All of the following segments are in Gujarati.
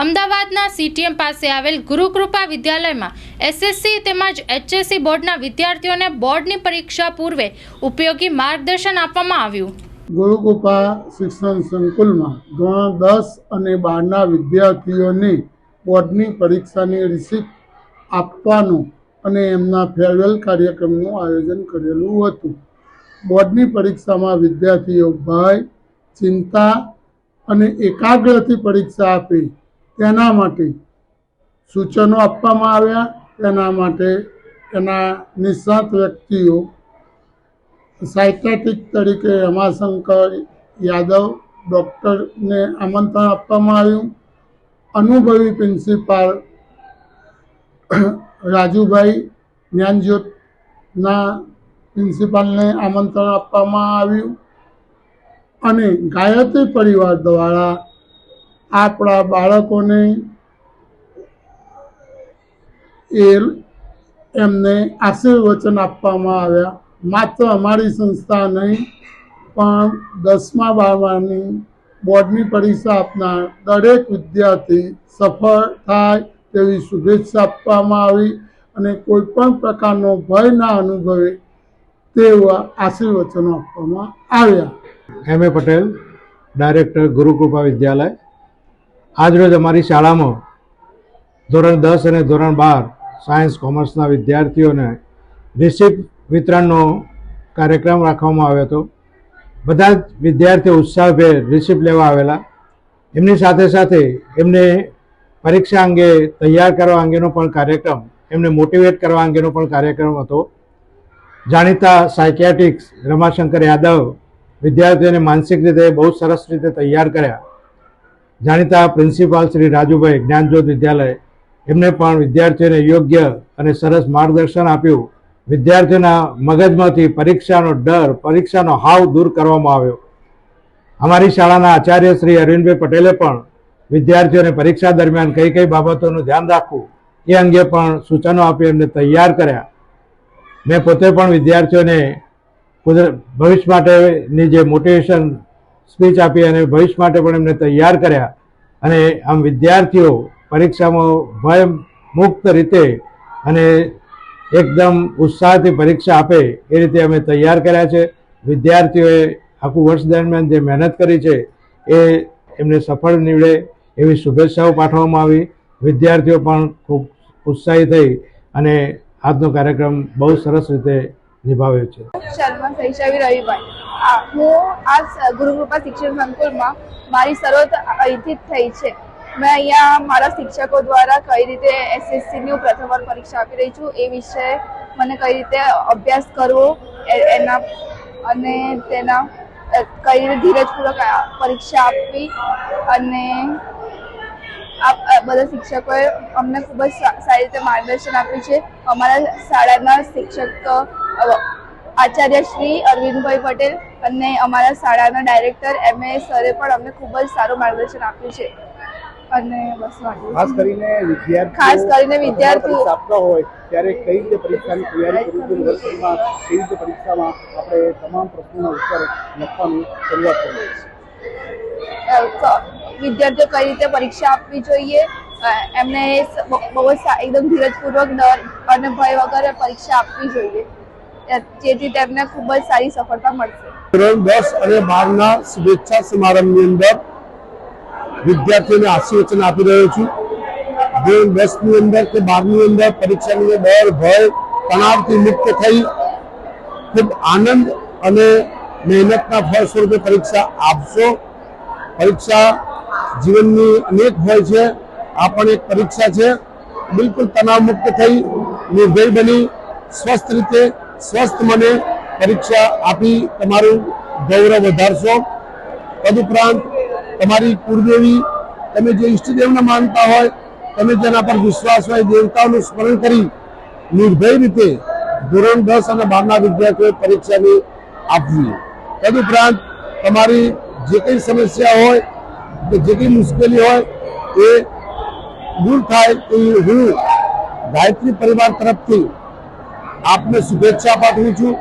અમદાવાદના સીટીએમ પાસે આવેલ ગુરુકૃપા વિદ્યાલયમાં એસએસસી તેમજ એચએસસી બોર્ડના વિદ્યાર્થીઓને બોર્ડની પરીક્ષા પૂર્વે ઉપયોગી માર્ગદર્શન આપવામાં આવ્યું. ગુરુકૃપા શિક્ષણ સંકુલમાં ધોરણ દસ અને બારના વિદ્યાર્થીઓને બોર્ડની પરીક્ષાની રિસિપ્ટ આપવાનું અને એમના ફેરવેલ કાર્યક્રમનું આયોજન કરેલું હતું. બોર્ડની પરીક્ષામાં વિદ્યાર્થીઓ ભય, ચિંતા અને એકાગ્રથી પરીક્ષા આપે તેના માટે સૂચનો આપવામાં આવ્યા. તેના માટે એના નિષ્ણાત વ્યક્તિઓ સાયકેટ્રિક તરીકે રમાશંકર યાદવ ડૉક્ટરને આમંત્રણ આપવામાં આવ્યું. અનુભવી પ્રિન્સિપાલ રાજુભાઈ જ્ઞાનજ્યોતના પ્રિન્સિપાલને આમંત્રણ આપવામાં આવ્યું. અને ગાયત્રી પરિવાર દ્વારા આપણા બાળકોને એ એમને આશીર્વચન આપવામાં આવ્યા. માત્ર અમારી સંસ્થા નહીં, પણ દસમા બારમાની બોર્ડની પરીક્ષા આપનાર દરેક વિદ્યાર્થી સફળ થાય તેવી શુભેચ્છા આપવામાં આવી અને કોઈ પણ પ્રકારનો ભય ના અનુભવે તેવા આશીર્વચનો આપવામાં આવ્યા. M A Patel, director Gurukrupa Vidyalaya. આજરોજ અમારી શાળામાં ધોરણ દસ અને ધોરણ બાર સાયન્સ, કોમર્સના વિદ્યાર્થીઓને રિસિપ્ટ વિતરણનો કાર્યક્રમ રાખવામાં આવ્યો હતો. બધા જ વિદ્યાર્થીઓ ઉત્સાહભેર રિસિપ્ટ લેવા આવેલા. એમની સાથે સાથે એમને પરીક્ષા અંગે તૈયાર કરવા અંગેનો પણ કાર્યક્રમ, એમને મોટિવેટ કરવા અંગેનો પણ કાર્યક્રમ હતો. જાણીતા સાયકિયાટિક્સ રમાશંકર યાદવ વિદ્યાર્થીઓને માનસિક રીતે બહુ સરસ રીતે તૈયાર કર્યા. જાણીતા પ્રિન્સિપાલ શ્રી રાજુભાઈ જ્ઞાનજ્યોત વિદ્યાલય એમને પણ વિદ્યાર્થીઓને યોગ્ય અને સરસ માર્ગદર્શન આપ્યું. વિદ્યાર્થીઓના મગજમાંથી પરીક્ષાનો ડર, પરીક્ષાનો હાવ દૂર કરવામાં આવ્યો. અમારી શાળાના આચાર્ય શ્રી અરવિંદભાઈ પટેલે પણ વિદ્યાર્થીઓને પરીક્ષા દરમિયાન કઈ કઈ બાબતોનું ધ્યાન રાખવું, એ અંગે પણ સૂચનો આપી એમને તૈયાર કર્યા. મેં પોતે પણ વિદ્યાર્થીઓને ભવિષ્ય માટેની જે મોટિવેશન સ્પીચ આપી અને ભવિષ્ય માટે પણ એમને તૈયાર કર્યા. અને આમ વિદ્યાર્થીઓ પરીક્ષામાં ભય મુક્ત રીતે અને એકદમ ઉત્સાહથી પરીક્ષા આપે એ રીતે અમે તૈયાર કર્યા છે. વિદ્યાર્થીઓએ આખું વર્ષ દરમિયાન જે મહેનત કરી છે એ એમને સફળ નીવડે એવી શુભેચ્છાઓ પાઠવવામાં આવી. વિદ્યાર્થીઓ પણ ખૂબ ઉત્સાહી થઈ અને આજનો કાર્યક્રમ બહુ સરસ રીતે નિભાવ્યો છે. શર્મા શૈશાવી રવિભાઈ હું આ ગુરુકૃપા શિક્ષણ સંકુલમાં મારી શરૂઆત અહીંથી થઈ છે. મેં અહીંયા મારા શિક્ષકો દ્વારા કઈ રીતે એસએસસીની પ્રથમ વાર પરીક્ષા આપી રહી છું એ વિશે મને કઈ રીતે અભ્યાસ કરવો એના, અને તેના કઈ રીતે ધીરજપૂર્વક પરીક્ષા આપવી અને આ આ બધા શિક્ષકોએ અમને ખૂબ જ સારી રીતે માર્ગદર્શન આપ્યું છે. અમારા શાળાના શિક્ષક આચાર્ય શ્રી અરવિંદભાઈ પટેલ અને અમારા શાળાના ડાયરેક્ટર એમ. એ. સરે પણ અમને ખૂબ જ સારું માર્ગદર્શન આપ્યું છે. અને બસ ખાસ કરીને વિદ્યાર્થીઓ ખાસ કરીને વિદ્યાર્થીઓ- આપતા હોય ત્યારે કઈ રીતે પરીક્ષાની તૈયારી કરવી જોઈએ કઈ રીતે પરીક્ષામાં આપણે તમામ પ્રશ્નોના ઉત્તર લખવાની શરૂઆત કરવી અ, વિદ્યાર્થીઓ કઈ રીતે પરીક્ષા આપવી જોઈએ? એમને બહુ એકદમ ધીરજપૂર્વક ડર અને ભય વગર પરીક્ષા આપવી જોઈએ. જેથી તેમને ખૂબ જ સારી સફળતા મળશે. ધોરણ દસ અને બારના શુભેચ્છા સમારંભની અંદર વિદ્યાર્થીઓને આશીર્વચન આપી રહ્યો છું. ધોરણ દસની અંદર કે બારની અંદર પરીક્ષાની ડર ભય, તણાવથી મુક્ત થઈ, ખૂબ આનંદ અને મહેનતના ફળ સ્વરૂપે પરીક્ષા આપશો. પરીક્ષા જીવનની અનેક હોય છે. આ પણ એક પરીક્ષા છે. બિલકુલ તણાવ મુક્ત થઈ, નિર્ભય બની, સ્વસ્થ રીતે સ્વસ્થ મને પરીક્ષા આપી તમારું ગૌરવ વધારશો. તદુપરાંત તમારી કુળદેવી તમે જે ઈષ્ટદેવને માનતા હોય, તમે જેના પર વિશ્વાસ હોય, દેવતાઓનું સ્મરણ કરી નિર્ભય રીતે ધોરણ દસ અને બારના વિદ્યાર્થીઓએ પરીક્ષાની આપવી. તદુપરાંત તમારી જે કંઈ સમસ્યા હોય, કે જે કંઈ મુશ્કેલી હોય, એ દૂર થાય એ હું ગાયત્રી પરિવાર તરફથી આપને શુભેચ્છા પાઠવું છું,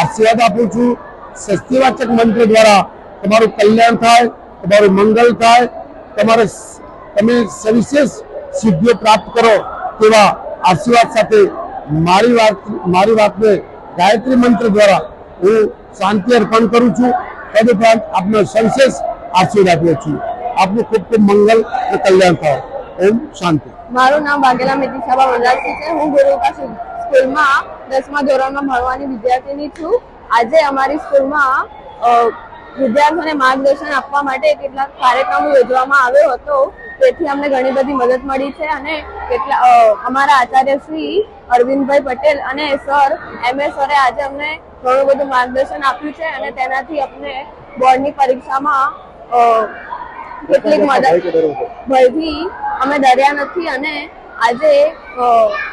આશીર્વાદ આપું છું. સ્વસ્તિવાચક મંત્ર દ્વારા તમારું કલ્યાણ થાય, તમારું મંગલ થાય, તમારે તમે સવિશેષ સિદ્ધિઓ પ્રાપ્ત કરો તેવા આશીર્વાદ સાથે મારી વાત, મારી વાતને ગાયત્રી મંત્ર દ્વારા હું શાંતિ અર્પણ કરું છું. તદુપરાંત આપનો સવિશેષ આશીર્વાદ આપું છું. આપનું ખૂબ ખૂબ મંગલ અને કલ્યાણ થાય. ઓમ શાંતિ. મારું નામ વાઘેલા મિતિશાબા વનરાજસિંહ છે. હું ગુરુકા સ્કૂલમાં દસમા ધોરણમાં ભણવાની વિદ્યાર્થીની છું. આજે અમારી સ્કૂલમાં વિદ્યાર્થીઓને માર્ગદર્શન આપવા માટે કેટલાક કાર્યક્રમો યોજવામાં આવ્યો હતો. તેથી અમને ઘણી બધી મદદ મળી છે અને કેટલા અમારા આચાર્ય શ્રી અરવિંદભાઈ પટેલ અને સર એમ એ સરે આજે અમને ઘણું બધું માર્ગદર્શન આપ્યું છે અને તેનાથી અમને બોર્ડની પરીક્ષામાં કેટલીક મદદ ભયથી અમે ડર્યા નથી અને આજે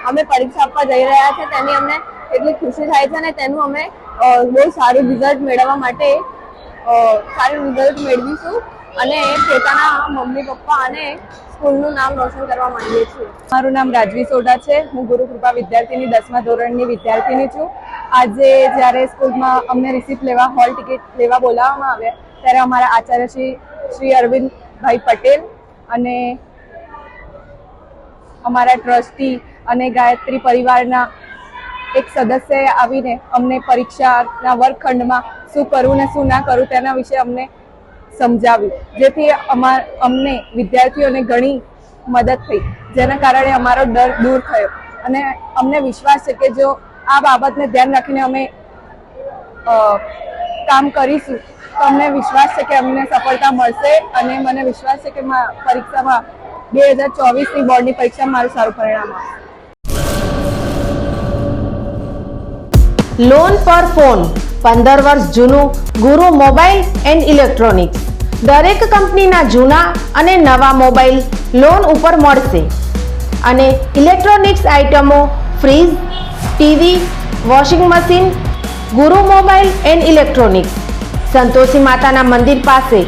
અમે પરીક્ષા આપવા જઈ રહ્યા છે. તેની અમને એટલી ખુશી થાય છે અને તેનું અમે બહુ સારું રિઝલ્ટ મેળવવા માટે સારું રિઝલ્ટ મેળવીશું અને પોતાના મમ્મી, પપ્પા અને સ્કૂલનું નામ રોશન કરવા માંગીએ છીએ. મારું નામ રાજવી સોઢા છે. હું ગુરુકૃપા વિદ્યાર્થીની દસમા ધોરણની વિદ્યાર્થીની છું. આજે જ્યારે સ્કૂલમાં અમને રિસિપ્ટ લેવા હોલ ટિકિટ લેવા બોલાવવામાં આવ્યા, ત્યારે અમારા આચાર્ય શ્રી શ્રી અરવિંદભાઈ પટેલ અને અમારા ટ્રસ્ટી અને ગાયત્રી પરિવારના એક સદસ્યએ આવીને અમને પરીક્ષાના વર્ગખંડમાં શું કરવું ને શું ના કરવું તેના વિશે અમને સમજાવ્યું, જેથી અમાર અમને વિદ્યાર્થીઓને ઘણી મદદ થઈ, જેના કારણે અમારો ડર દૂર થયો. અને અમને વિશ્વાસ છે કે જો આ બાબતને ધ્યાન રાખીને અમે કામ કરીશું, તો અમને વિશ્વાસ છે કે અમને સફળતા મળશે અને મને વિશ્વાસ છે કે પરીક્ષામાં બે હજાર ચોવીસની બોર્ડની પરીક્ષામાં મારું સારું પરિણામ આવશે લોન પર ફોન પંદર વર્ષ જૂનું, ગુરુ મોબાઈલ એન્ડ ઇલેક્ટ્રોનિક્સ. દરેક કંપનીના જૂના અને નવા મોબાઈલ લોન ઉપર મળશે. અને ઇલેક્ટ્રોનિક્સ આઇટમો fridge, TV, washing machine, Guru mobile and electronics. Santoshi માતાના મંદિર પાસે.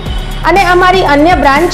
અને અમારી અન્ય branch